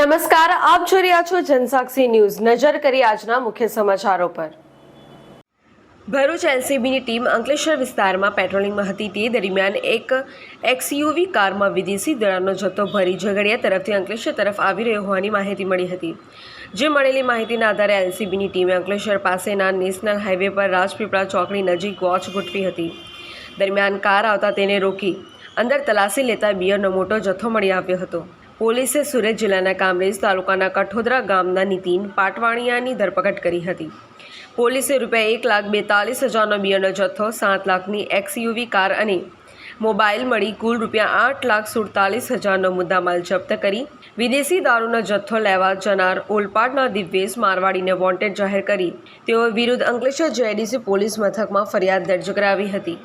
નમસ્કાર, આપ જોઈ રહ્યા છો જનસાક્ષી ન્યૂઝ. નજર કરી આજના મુખ્ય સમાચારો પર. ભરૂચ એલસીબીની ટીમ અંકલેશ્વર વિસ્તારમાં પેટ્રોલિંગમાં હતી. તે દરમિયાન એક એક્સયુવી કારમાં વિદેશી દળાનો જથ્થો ભરી ઝઘડિયા તરફથી અંકલેશ્વર તરફ આવી રહ્યો હોવાની માહિતી મળી હતી. જે મળેલી માહિતીના આધારે એલસીબીની ટીમે અંકલેશ્વર પાસેના નેશનલ હાઈવે પર રાજપીપળા ચોકડી નજીક વોચ ગોઠવી હતી. દરમિયાન કાર આવતા તેને રોકી અંદર તલાશી લેતા બિયરનો મોટો જથ્થો મળી આવ્યો હતો. પોલીસે સુરત જિલ્લાના કામરેજ તાલુકાના કઠોદરા ગામના નીતિન પાટવાણિયાની ધરપકડ કરી હતી. પોલીસે રૂપિયા એક લાખ બેતાલીસ હજારનો બિયરનો જથ્થો, સાત લાખની એક્સયુવી કાર અને મોબાઈલ મળી કુલ રૂપિયા આઠ લાખ સુડતાલીસ હજારનો મુદ્દામાલ જપ્ત કરી વિદેશી દારૂનો જથ્થો લેવા જનાર ઓલપાડના દિવ્યેશ મારવાડીને વોન્ટેડ જાહેર કરી. તેઓ વિરુદ્ધ અંકલેશ્વર જેડીસી પોલીસ મથકમાં ફરિયાદ દર્જ કરાવી હતી.